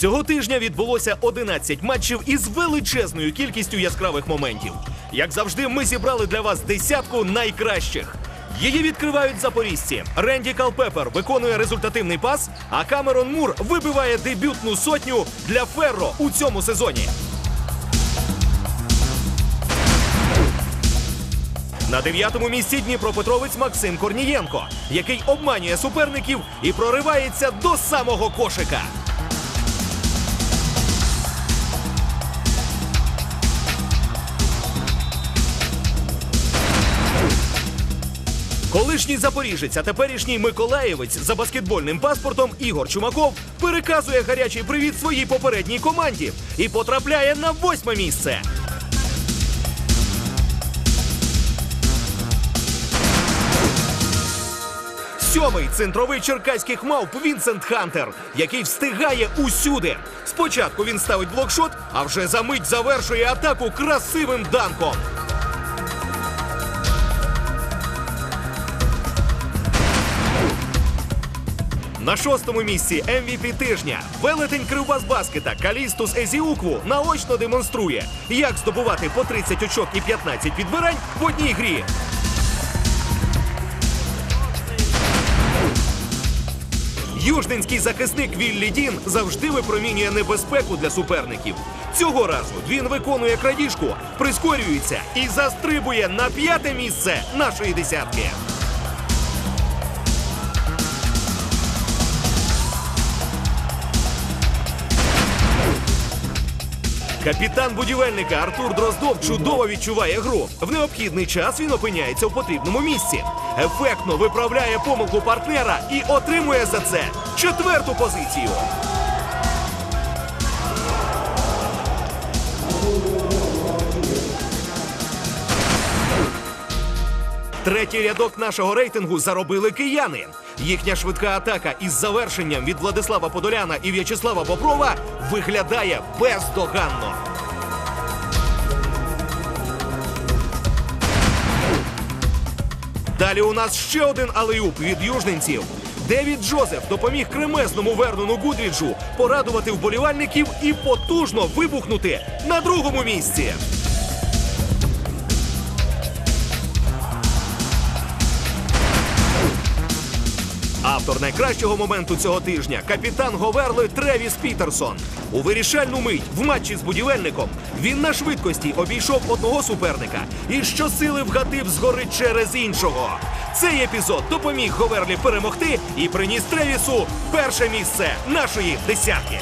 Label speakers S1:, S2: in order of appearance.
S1: Цього тижня відбулося 11 матчів із величезною кількістю яскравих моментів. Як завжди, ми зібрали для вас десятку найкращих. Її відкривають запорізьці. Ренді Калпепер виконує результативний пас, а Камерон Мур вибиває дебютну сотню для Ферро у цьому сезоні. На дев'ятому місці Дніпропетровець Максим Корнієнко, який обманює суперників і проривається до самого кошика. Колишній запоріжець, а теперішній миколаєвець за баскетбольним паспортом Ігор Чумаков переказує гарячий привіт своїй попередній команді і потрапляє на восьме місце. Сьомий центровий черкаських мавп Вінсент Хантер, який встигає усюди. Спочатку він ставить блокшот, а вже за мить завершує атаку красивим данком. На шостому місці MVP тижня велетень кривбас-баскета Калістус Езіукву наочно демонструє, як здобувати по 30 очок і 15 підбирань в одній грі. Южненський захисник Віллі Дін завжди випромінює небезпеку для суперників. Цього разу він виконує крадіжку, прискорюється і застрибує на п'яте місце нашої десятки. Капітан будівельника Артур Дроздов чудово відчуває гру. В необхідний час він опиняється в потрібному місці. Ефектно виправляє помилку партнера і отримує за це четверту позицію. Третій рядок нашого рейтингу заробили кияни. Їхня швидка атака із завершенням від Владислава Подоляна і В'ячеслава Боброва виглядає бездоганно. Далі у нас ще один алеюп від южненців. Девід Джозеф допоміг кремезному Вернону Гудріджу порадувати вболівальників і потужно вибухнути на другому місці. Автор найкращого моменту цього тижня капітан Говерли Тревіс Пітерсон. У вирішальну мить в матчі з будівельником він на швидкості обійшов одного суперника і щосили вгатив згори через іншого. Цей епізод допоміг Говерлі перемогти і приніс Тревісу перше місце нашої десятки.